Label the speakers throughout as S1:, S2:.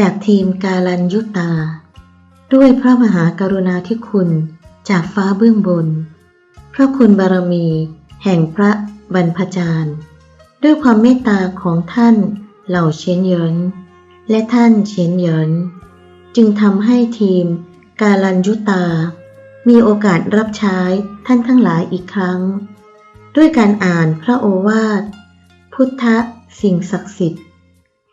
S1: จากทีมกาลันยุตา ด้วยพระมหากรุณาธิคุณจากฟ้าเบื้องบน พระคุณบารมี แห่งพระบรรพจารย์ ด้วยความเมตตาของท่านเหล่าเชียนเยินและท่านเชียนเยินจึงทำให้ทีมกาลันยุตา มีโอกาสรับใช้ท่านทั้งหลายอีกครั้ง ด้วยการอ่านพระโอวาท พุทธสิ่งศักดิ์สิทธิ์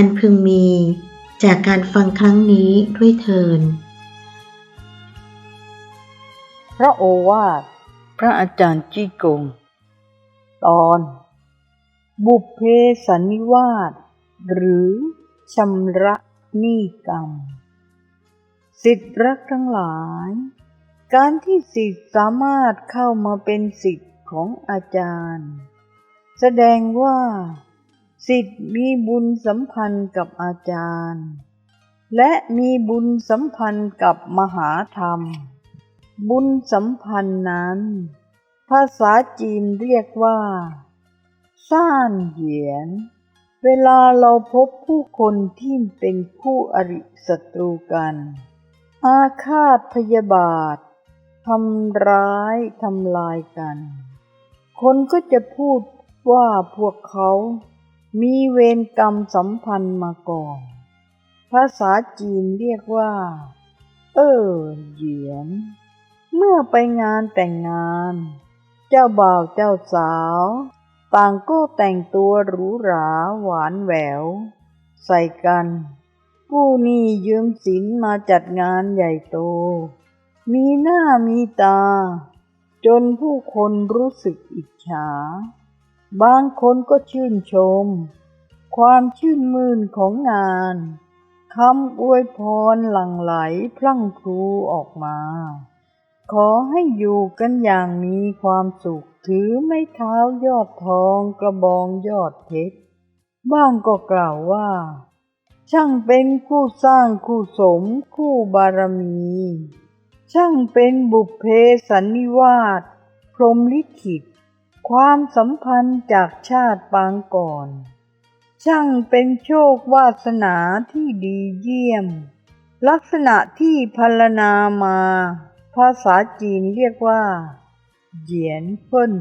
S1: อันพึงมีจากการฟังครั้งนี้ด้วยเทิน
S2: พระโอวาทพระอาจารย์จีกง ตอน บุพเพสันนิวาสหรือชำระนี้กรรม สิทธิรักทั้งหลาย การที่สิทธิสามารถเข้ามาเป็นสิทธิของอาจารย์ แสดงว่า สิทธิ์มีบุญสัมพันธ์กับอาจารย์ และมีบุญสัมพันธ์กับมหาธรรม บุญสัมพันธ์นั้น ภาษาจีนเรียกว่าซ่านเหยียน เวลาเราพบผู้คนที่เป็นคู่อริศัตรูกัน อาฆาตพยาบาททำร้ายทำลายกัน คนก็จะพูดว่าพวกเขา มีเวรกรรมสัมพันธ์มาก่อน ภาษาจีนเรียกว่า เออเหยียน เมื่อไปงานแต่งงาน เจ้าบ่าวเจ้าสาว ต่างก็แต่งตัวหรูหราหวานแหวว ใส่กัน ผู้นี้ยืมสินมาจัดงานใหญ่โต มีหน้ามีตา จนผู้คนรู้สึกอิจฉา บางคนก็ชื่นชม ความชื่นมื่นของงานคำอวยพรหลั่งไหลพลั่งพลูออกมา ขอให้อยู่กันอย่างมีความสุขถือไม้เท้ายอดทองกระบองยอดเพชรบ้างก็กล่าวว่า ช่างเป็นคู่สร้างคู่สมคู่บารมี ช่างเป็นบุพเพสันนิวาสพรหมลิขิต ความสัมพันธ์จากชาติปางก่อน ช่างเป็นโชควาสนาที่ดีเยี่ยม ลักษณะที่พรรณนามา ภาษาจีนเรียกว่า เหยียนเพิ่น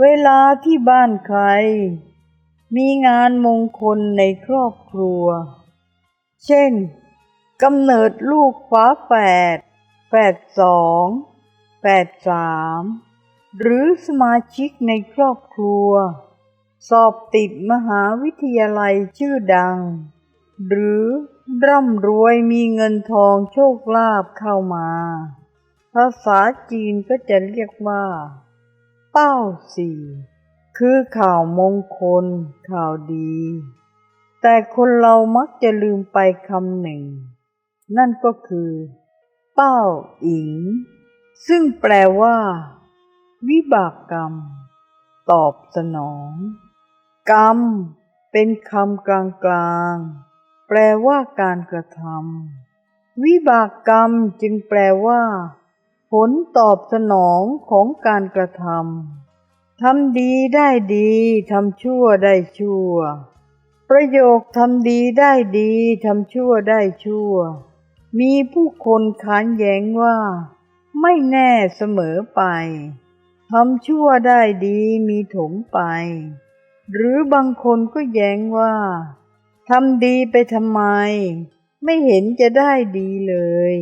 S2: เวลาที่บ้านใคร มีงานมงคลในครอบครัว เช่นกำเนิดลูกฟ้าแฝดแฝดสองแฝดสาม หรือสมาชิกในครอบครัว สอบติดมหาวิทยาลัยชื่อดัง หรือร่ำรวยมีเงินทองโชคลาภเข้ามา ภาษาจีนก็จะเรียกว่า เป้าสี่คือข่าวมงคล ข่าวดี แต่คนเรามักจะลืมไปคำหนึ่ง นั่นก็คือ เป้าอิง ซึ่งแปลว่า วิบากกรรม ตอบสนอง กรรม เป็นคำกลางๆ แปลว่าการกระทำวิบากกรรมจึงแปลว่า ผลตอบสนองของการกระทำทำดีได้ดีทำชั่วได้ชั่ว ประโยคทำดีได้ดีทำชั่วได้ชั่ว มีผู้คนคานแย้งว่า ไม่แน่เสมอไป ทำชั่วได้ดีมีถมไป หรือบางคนก็แย้งว่าทำดีไปทำไม ไม่เห็นจะได้ดีเลย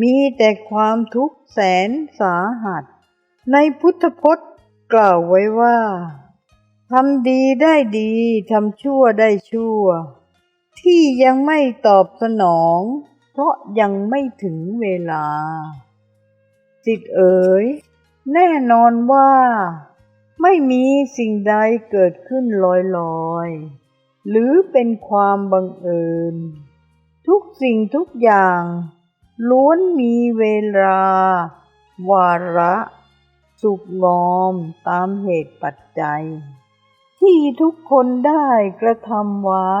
S2: มีแต่ความทุกข์แสนสาหัส ในพุทธพจน์กล่าวไว้ว่าทำดีได้ดีทำชั่วได้ชั่ว ที่ยังไม่ตอบสนอง เพราะยังไม่ถึงเวลาสิทธิ์เอ๋ย แน่นอนว่า ไม่มีสิ่งใดเกิดขึ้นลอยๆ หรือเป็นความบังเอิญ ทุกสิ่งทุกอย่าง ล้วนมีเวลา วาระ สุกงอมตามเหตุปัจจัย ที่ทุกคนได้กระทำไว้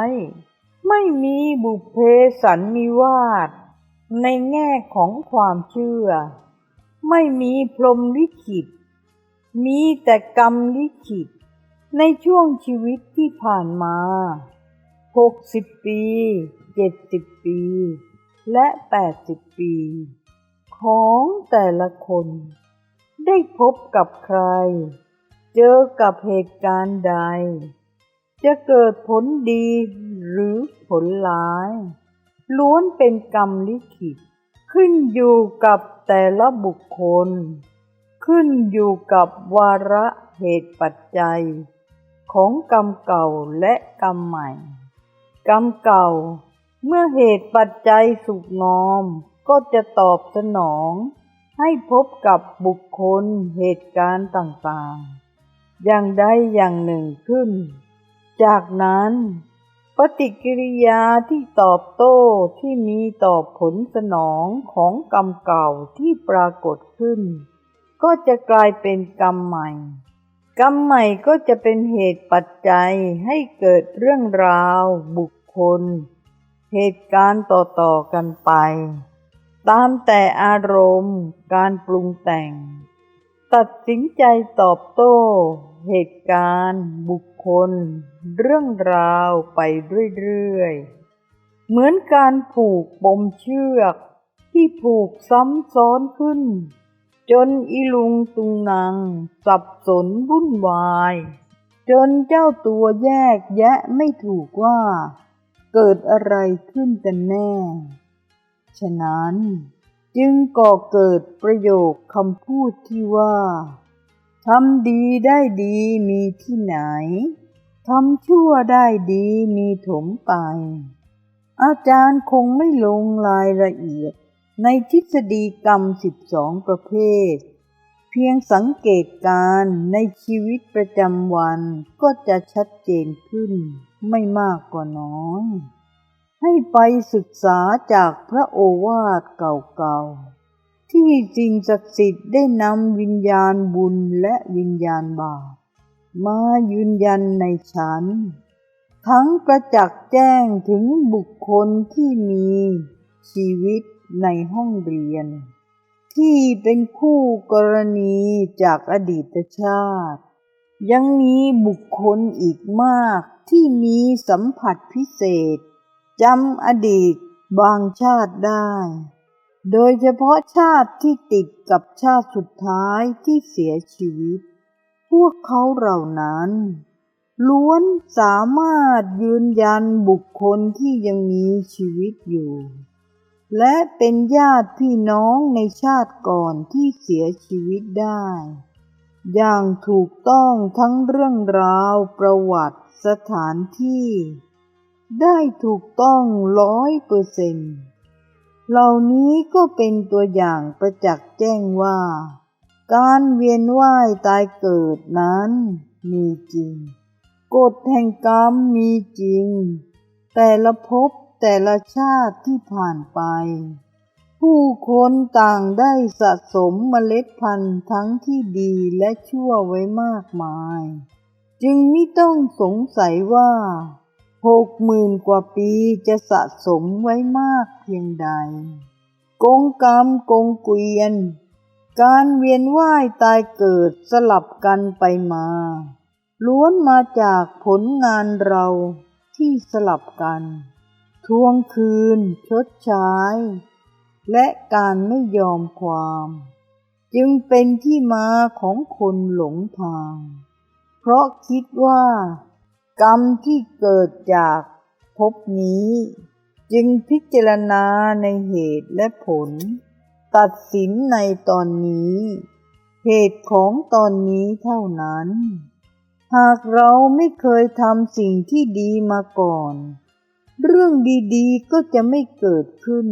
S2: ไม่มีบุพเพสันนิวาสในแง่ของความเชื่อ ไม่มีพรมลิขิต มีแต่กรรมลิขิต ในช่วงชีวิตที่ผ่านมา 60 ปี 70 ปี และ 80 ปี ของแต่ละคน ได้พบกับใคร เจอกับเหตุการณ์ใด จะเกิดผลดีหรือผลร้าย ล้วนเป็นกรรมลิขิต ขึ้นอยู่กับแต่ละบุคคล ขึ้นอยู่กับวาระเหตุปัจจัย ของกรรมเก่าและกรรมใหม่ กรรมเก่าเมื่อเหตุปัจจัยสุกงอมก็จะตอบสนอง ให้พบกับบุคคลเหตุการณ์ต่างๆ อย่างใดอย่างหนึ่งขึ้น จากนั้น ปฏิกิริยาที่ตอบโต้ที่มีต่อผลสนองของกรรมเก่าที่ปรากฏขึ้น ก็จะกลายเป็นกรรมใหม่ กรรมใหม่ก็จะเป็นเหตุปัจจัยให้เกิดเรื่องราว บุคคล เหตุการณ์ต่อๆกันไป ตามแต่อารมณ์การปรุงแต่ง ตัดสินใจตอบโต้ เหตุการณ์ บุคคล เรื่องราวไปเรื่อยๆ เหมือนการผูกปมเชือก ที่ผูกซ้ำซ้อนขึ้น จนอีลุงตุงนางสับสนวุ่นวาย จนเจ้าตัวแยกแยะไม่ถูกว่า เกิดอะไรขึ้นกันแน่ ฉะนั้น จึงก่อเกิดประโยคคำพูดที่ว่าทำดีได้ดีมีที่ไหนทำชั่วได้ดีมีถมไป อาจารย์คงไม่ลงรายละเอียดในทฤษฎีกรรม 12 ประเภท เพียงสังเกตการในชีวิตประจำวันก็จะชัดเจนขึ้นไม่มากกว่าน้อย ให้ไปศึกษาจากพระโอวาทเก่าๆ ที่สิ่งศักดิ์สิทธิ์ได้นำวิญญาณบุญและวิญญาณบาปมายืนยันในฉัน ทั้งประจักษ์แจ้งถึงบุคคลที่มีชีวิตในห้องเรียน ที่เป็นคู่กรณีจากอดีตชาติ ยังมีบุคคลอีกมากที่มีสัมผัสพิเศษ จำอดีตบางชาติได้ โดยเฉพาะชาติที่ติดกับชาติสุดท้ายที่เสียชีวิต พวกเขาเหล่านั้น ล้วนสามารถยืนยันบุคคลที่ยังมีชีวิตอยู่ และเป็นญาติพี่น้องในชาติก่อนที่เสียชีวิตได้ อย่างถูกต้องทั้งเรื่องราวประวัติสถานที่ ได้ถูกต้องร้อยเปอร์เซนต์เหล่านี้ก็เป็นตัวอย่างประจักษ์แจ้งว่า การเวียนว่ายตายเกิดนั้นมีจริง กฎแห่งกรรมมีจริง แต่ละภพแต่ละชาติที่ผ่านไป ผู้คนต่างได้สะสมเมล็ดพันธุ์ทั้งที่ดีและชั่วไว้มากมาย จึงไม่ต้องสงสัยว่า หกหมื่นกว่าปีจะสะสมไว้มากเพียงใด กงกรรมกงเกวียน การเวียนว่ายตายเกิดสลับกันไปมา ล้วนมาจากผลงานเราที่สลับกัน ทวงคืน ชดใช้ และการไม่ยอมความ จึงเป็นที่มาของคนหลงทาง เพราะคิดว่า กรรมที่เกิดจากภพนี้ จึงพิจารณาในเหตุและผล ตัดสินในตอนนี้ เหตุของตอนนี้เท่านั้น หากเราไม่เคยทำสิ่งที่ดีมาก่อน เรื่องดีๆก็จะไม่เกิดขึ้น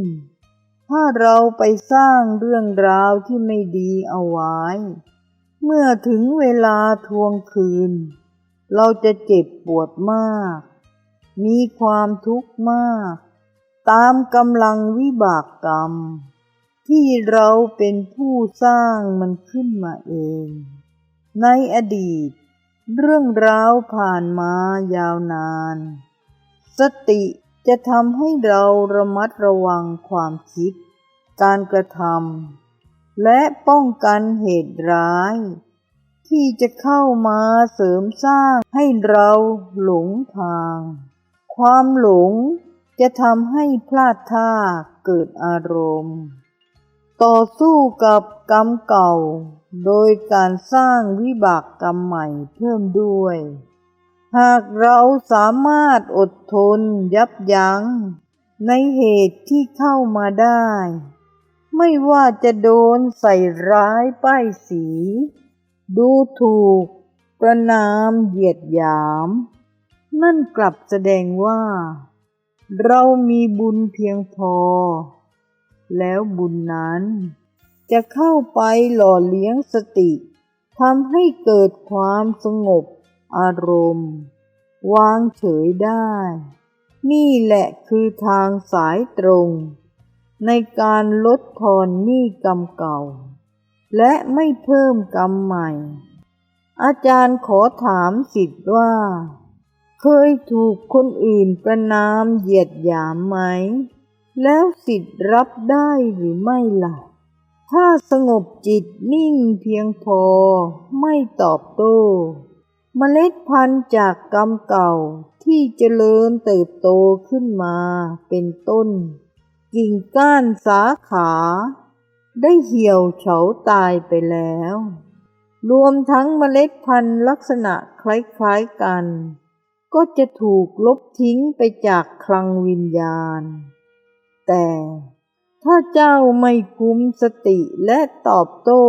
S2: ถ้าเราไปสร้างเรื่องราวที่ไม่ดีเอาไว้ เมื่อถึงเวลาทวงคืน เราจะเจ็บปวดมาก มีความทุกข์มาก ตามกำลังวิบากกรรม ที่เราเป็นผู้สร้างมันขึ้นมาเอง ในอดีต เรื่องราวผ่านมายาวนาน สติจะทำให้เราระมัดระวังความคิด การกระทำและป้องกันเหตุร้าย ที่จะเข้ามาเสริมสร้างให้เราหลงทาง ความหลงจะทำให้พลาดท่าเกิดอารมณ์ ต่อสู้กับกรรมเก่า โดยการสร้างวิบากกรรมใหม่เพิ่มด้วย หากเราสามารถอดทนยับยั้ง ในเหตุที่เข้ามาได้ ไม่ว่าจะโดนใส่ร้ายป้ายสี ดูถูก ประนามเหยียดหยาม นั่นกลับแสดงว่า เรามีบุญเพียงพอ แล้วบุญนั้น จะเข้าไปหล่อเลี้ยงสติทำให้เกิดความสงบอารมณ์ วางเฉยได้ นี่แหละคือทางสายตรง ในการลดทอนหนี้กรรมเก่า และไม่เพิ่มกรรมใหม่ อาจารย์ขอถามสิทธิ์ว่า เคยถูกคนอื่นประนามเหยียดหยามไหม แล้วสิทธิ์รับได้หรือไม่ล่ะ ถ้าสงบจิตนิ่งเพียงพอ ไม่ตอบโต้เมล็ดพันธุ์จากกรรมเก่าที่เจริญเติบโตขึ้นมาเป็นต้น กิ่งก้านสาขา ได้เหี่ยวเฉาตายไปแล้ว รวมทั้งเมล็ดพันธุ์ลักษณะคล้ายๆกัน ก็จะถูกลบทิ้งไปจากคลังวิญญาณ แต่ถ้าเจ้าไม่คุมสติและตอบโต้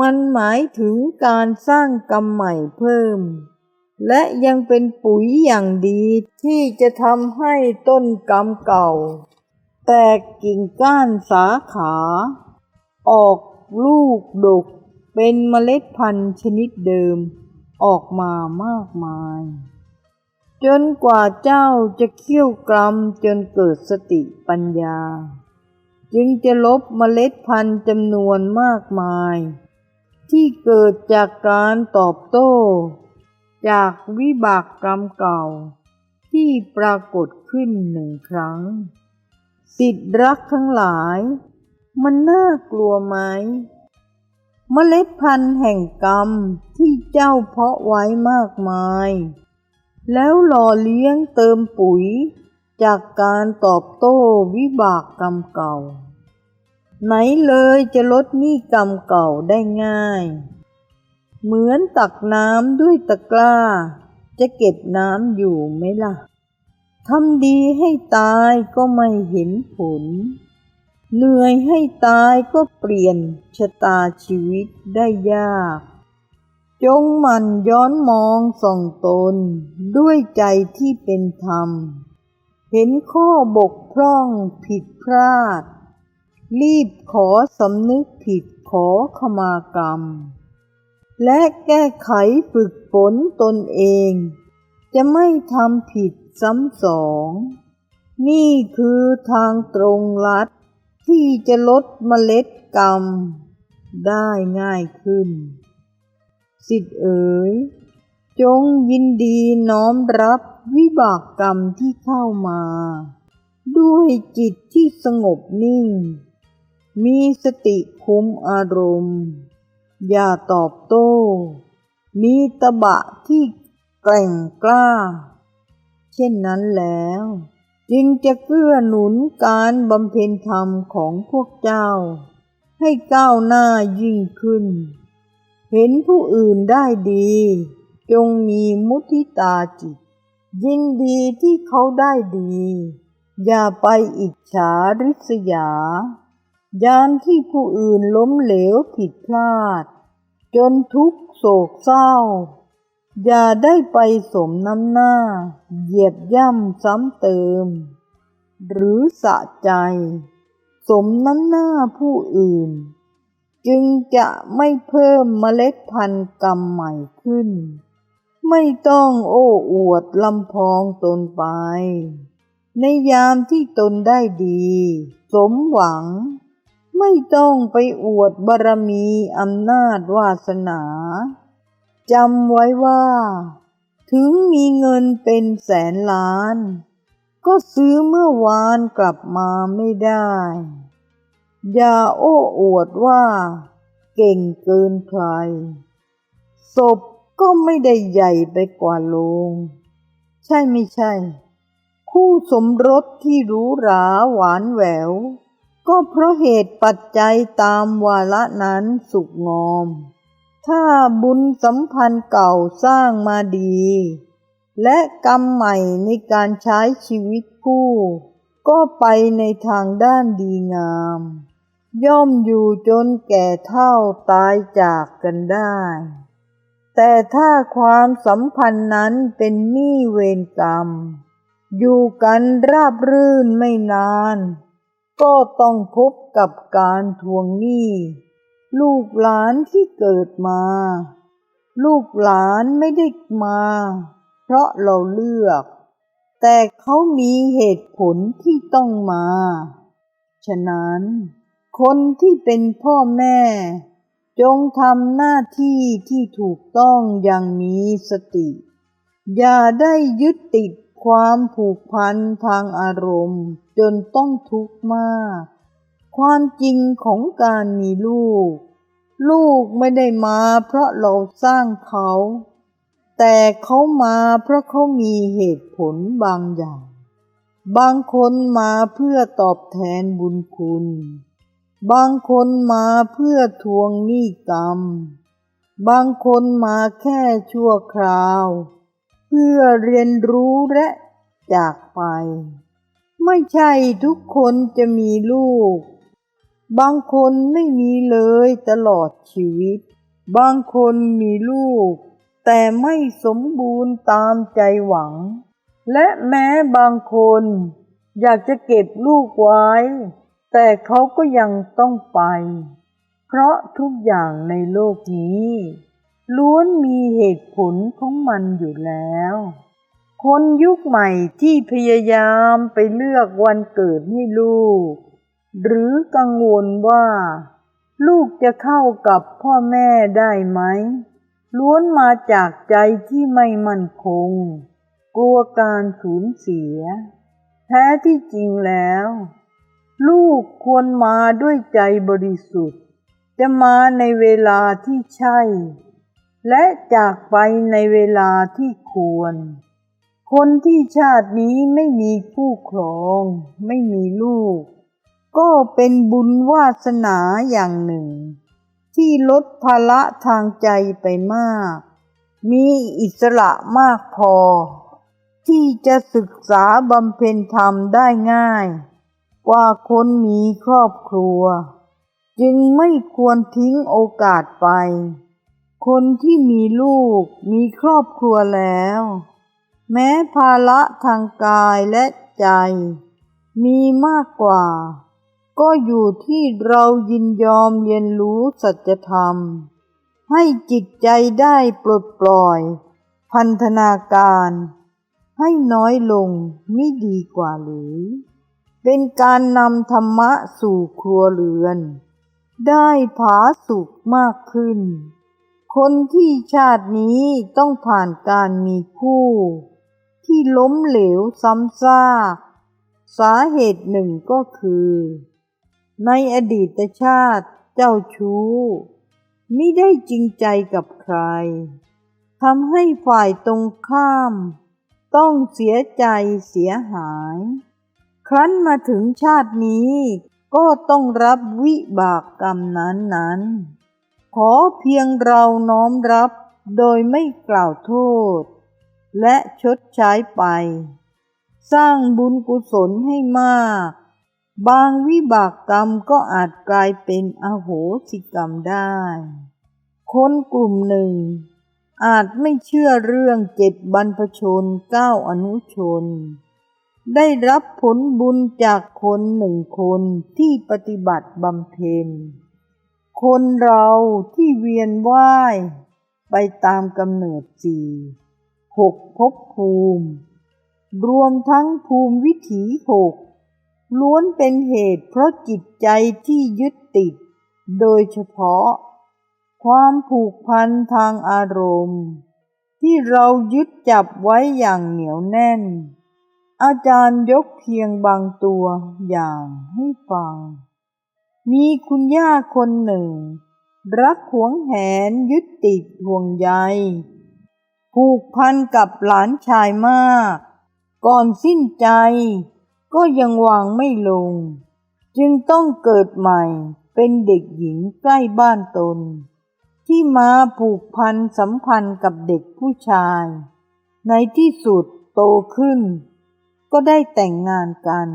S2: มันหมายถึงการสร้างกรรมใหม่เพิ่ม และยังเป็นปุ๋ยอย่างดีที่จะทำให้ต้นกรรมเก่า แตกกิ่งก้านสาขา ออกลูกดกเป็นเมล็ดพันธุ์ชนิดเดิม ออกมามากมาย จนกว่าเจ้าจะเคี่ยวกรรมจนเกิดสติปัญญา จึงจะลบเมล็ดพันธุ์จำนวนมากมาย ที่เกิดจากการตอบโต้ จากวิบากกรรมเก่า ที่ปรากฏขึ้นหนึ่งครั้ง สิทธิรักทั้งหลาย มันน่ากลัวไหมเมล็ดพันธุ์แห่งกรรมที่เจ้าเพาะไว้มากมาย แล้วหล่อเลี้ยงเติมปุ๋ย จากการตอบโต้วิบากกรรมเก่า ไหนเลยจะลดหนี้กรรมเก่าได้ง่าย เหมือนตักน้ำด้วยตะกร้า จะเก็บน้ำอยู่ไหมล่ะ ทำดีให้ตายก็ไม่เห็นผล เหนื่อยให้ตายก็เปลี่ยนชะตาชีวิตได้ยาก จงหมันย้อนมองส่องตน ด้วยใจที่เป็นธรรม เห็นข้อบกพร่องผิดพลาด รีบขอสำนึกผิดขอขมากรรม และแก้ไขฝึกฝนตนเอง จะไม่ทำผิด ซ้ำสอง นี่คือทางตรงลัด ที่จะลดเมล็ดกรรม ได้ง่ายขึ้น สิทธิเอ๋ย จงยินดีน้อมรับวิบากกรรมที่เข้ามา ด้วยจิตที่สงบนิ่ง มีสติคุมอารมณ์ อย่าตอบโต้ มีตะบะที่แกร่งกล้า เช่นนั้นแล้ว จึงจะเกื้อหนุนการบำเพ็ญธรรมของพวกเจ้า ให้ก้าวหน้ายิ่งขึ้น เห็นผู้อื่นได้ดี จงมีมุทิตาจิต ยินดีที่เขาได้ดี อย่าไปอิจฉาริษยายามที่ผู้อื่นล้มเหลวผิดพลาด จนทุกโศกเศร้า อย่าได้ไปสมน้ำหน้า เหยียบย่ำซ้ำเติม หรือสะใจ สมน้ำหน้าผู้อื่น จึงจะไม่เพิ่มเมล็ดพันธุ์กรรมใหม่ขึ้น ไม่ต้องโอ้อวดลำพองตนไป ในยามที่ตนได้ดี สมหวัง ไม่ต้องไปอวดบารมีอำนาจวาสนา จำไว้ว่า ถึงมีเงินเป็นแสนล้าน ก็ซื้อเมื่อวานกลับมาไม่ได้ อย่าโอ้อวดว่า เก่งเกินใคร ศพก็ไม่ได้ใหญ่ไปกว่าโลง ใช่ไม่ใช่ คู่สมรสที่หรูหราหวานแหวว ก็เพราะเหตุปัจจัยตามวาระนั้นสุกงอม ถ้าบุญสัมพันธ์เก่าสร้างมาดี และกรรมใหม่ในการใช้ชีวิตคู่ ก็ไปในทางด้านดีงาม ย่อมอยู่จนแก่เท่าตายจากกันได้ แต่ถ้าความสัมพันธ์นั้นเป็นหนี้เวรกรรม อยู่กันราบรื่นไม่นาน ก็ต้องพบกับการทวงหนี้ ลูกหลานที่เกิดมา ลูกหลานไม่ได้มา เพราะเราเลือก แต่เขามีเหตุผลที่ต้องมา ฉะนั้น คนที่เป็นพ่อแม่ จงทำหน้าที่ที่ถูกต้องอย่างมีสติ อย่าได้ยึดติดความผูกพันทางอารมณ์ จนต้องทุกข์มาก ความจริงของการมีลูก ลูกไม่ได้มาเพราะเราสร้างเขา แต่เขามาเพราะเขามีเหตุผลบางอย่าง บางคนมาเพื่อตอบแทนบุญคุณ บางคนมาเพื่อทวงหนี้กรรม บางคนมาแค่ชั่วคราว เพื่อเรียนรู้และจากไป ไม่ใช่ทุกคนจะมีลูก บางคนไม่มีเลยตลอดชีวิต บางคนมีลูก แต่ไม่สมบูรณ์ตามใจหวัง และแม้บางคน อยากจะเก็บลูกไว้ แต่เขาก็ยังต้องไป เพราะทุกอย่างในโลกนี้ล้วนมีเหตุผลของมันอยู่แล้ว คนยุคใหม่ที่พยายามไปเลือกวันเกิดให้ลูก หรือกังวลว่า ลูกจะเข้ากับพ่อแม่ได้ไหม ล้วนมาจากใจที่ไม่มั่นคง กลัวการสูญเสีย แท้ที่จริงแล้ว ลูกควรมาด้วยใจบริสุทธิ์ จะมาในเวลาที่ใช่ และจากไปในเวลาที่ควร คนที่ชาตินี้ไม่มีคู่ครอง ไม่มีลูก ก็เป็นบุญวาสนาอย่างหนึ่ง ที่ลดภาระทางใจไปมาก มีอิสระมากพอ ที่จะศึกษาบำเพ็ญธรรมได้ง่าย กว่าคนมีครอบครัว จึงไม่ควรทิ้งโอกาสไป คนที่มีลูกมีครอบครัวแล้ว แม้ภาระทางกายและใจ มีมากกว่า ก็อยู่ที่เรายินยอมเรียนรู้สัจธรรม ให้จิตใจได้ปลดปล่อย พันธนาการ ให้น้อยลงไม่ดีกว่าหรือ เป็นการนำธรรมะสู่ครัวเรือน ได้ผาสุกมากขึ้น คนที่ชาตินี้ต้องผ่านการมีคู่ ที่ล้มเหลวซ้ำซากสาเหตุหนึ่งก็คือ ในอดีตชาติเจ้าชู้ไม่ได้จริงใจกับใครทำให้ฝ่ายตรงข้าม ต้องเสียใจเสียหาย ครั้นมาถึงชาตินี้ก็ต้องรับวิบากกรรมนั้นๆขอเพียงเราน้อมรับโดยไม่กล่าวโทษ และชดใช้ไป สร้างบุญกุศลให้มาก บางวิบากกรรมก็อาจกลายเป็นอโหสิกรรมได้ คนกลุ่มหนึ่ง อาจไม่เชื่อเรื่องเจ็ดบรรพชนเก้าอนุชน ได้รับผลบุญจากคนหนึ่งคนที่ปฏิบัติบำเพ็ญ คนเราที่เวียนว่าย ไปตามกำเนิดสี่หกภพภูมิ รวมทั้งภูมิวิถีหก ล้วนเป็นเหตุเพราะจิตใจที่ยึดติด โดยเฉพาะ ความผูกพันทางอารมณ์ ที่เรายึดจับไว้อย่างเหนียวแน่น อาจารย์ยกเพียงบางตัวอย่างให้ฟัง มีคุณย่าคนหนึ่ง รักหวงแหนยึดติดห่วงใยผูกพันกับหลานชายมาก ก่อนสิ้นใจ ก็ยังวางไม่ลง จึงต้องเกิดใหม่เป็นเด็กหญิงใกล้บ้านตน ที่มาผูกพันสัมพันธ์กับเด็กผู้ชาย ในที่สุดโตขึ้น ก็ได้แต่งงานกัน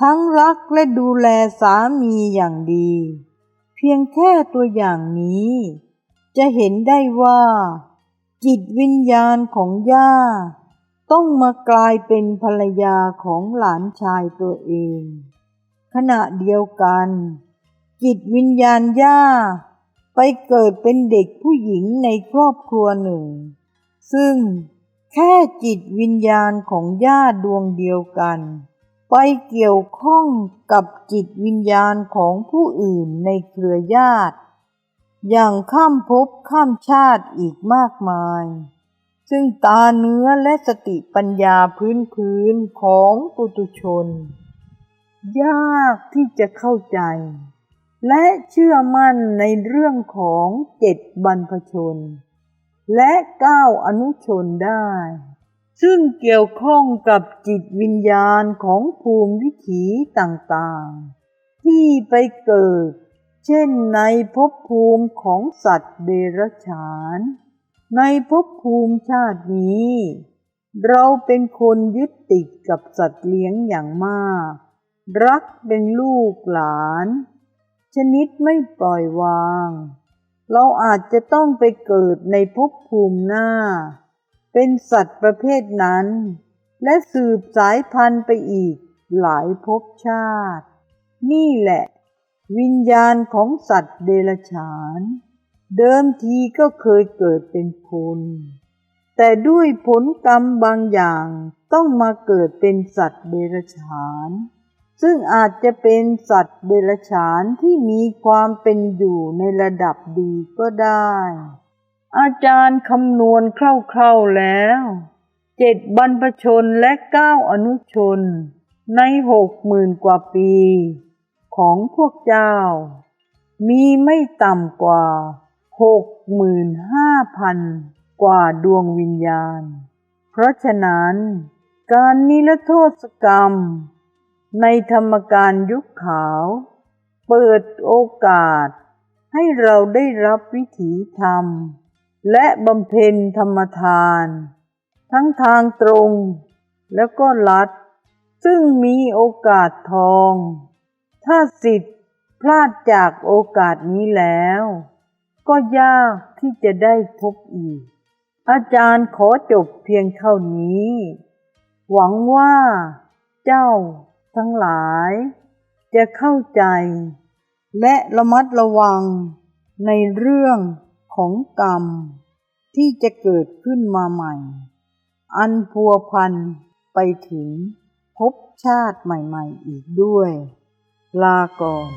S2: ทั้งรักและดูแลสามีอย่างดี เพียงแค่ตัวอย่างนี้ จะเห็นได้ว่า จิตวิญญาณของย่า ต้องมากลายเป็นภรรยาของหลานชายตัวเอง ขณะเดียวกัน จิตวิญญาณย่า ไปเกิดเป็นเด็กผู้หญิงในครอบครัวหนึ่ง ซึ่งแค่จิตวิญญาณของย่าดวงเดียวกัน ไปเกี่ยวข้องกับจิตวิญญาณของผู้อื่นในเครือญาติ อย่างข้ามภพข้ามชาติอีกมากมาย ซึ่งตาเนื้อและสติปัญญาพื้นพื้นของปุตุชน ยากที่จะเข้าใจ และเชื่อมั่นในเรื่องของเจ็ดบรรพชน และเก้าอนุชนได้ ซึ่งเกี่ยวข้องกับจิตวิญญาณของภูมิวิถีต่างๆ ที่ไปเกิด เช่นในภพภูมิของสัตว์เดรัจฉาน ในภพภูมิชาตินี้ เราเป็นคนยึดติดกับสัตว์เลี้ยงอย่างมาก รักเป็นลูกหลาน ชนิดไม่ปล่อยวาง เราอาจจะต้องไปเกิดในภพภูมิหน้า เป็นสัตว์ประเภทนั้น และสืบสายพันธุ์ไปอีกหลายภพชาติ นี่แหละ วิญญาณของสัตว์เดรัจฉาน เดิมทีก็เคยเกิดเป็นคน แต่ด้วยผลกรรมบางอย่างต้องมาเกิดเป็นสัตว์เดรัจฉาน ซึ่งอาจจะเป็นสัตว์เดรัจฉานที่มีความเป็นอยู่ในระดับดีก็ได้ อาจารย์คำนวณคร่าวๆแล้วเจ็ดบรรพชนและเก้าอนุชน ในหกหมื่นกว่าปี ของพวกเจ้า มีไม่ต่ำกว่า หกหมื่นห้าพันกว่าดวงวิญญาณ เพราะฉะนั้น การนิรโทษกรรม ในธรรมการยุคขาว เปิดโอกาส ให้เราได้รับวิถีธรรม และบำเพ็ญธรรมทาน ทั้งทางตรงแล้วก็ลัด ซึ่งมีโอกาสทอง ถ้าสิทธิ์พลาดจากโอกาสนี้แล้ว ก็ยากที่จะได้พบอีก อาจารย์ขอจบเพียงเท่านี้ หวังว่าเจ้าทั้งหลาย จะเข้าใจ และระมัดระวังในเรื่องของกรรม ที่จะเกิดขึ้นมาใหม่ อันพัวพันไปถึงภพชาติใหม่ๆอีกด้วย ลาก่อน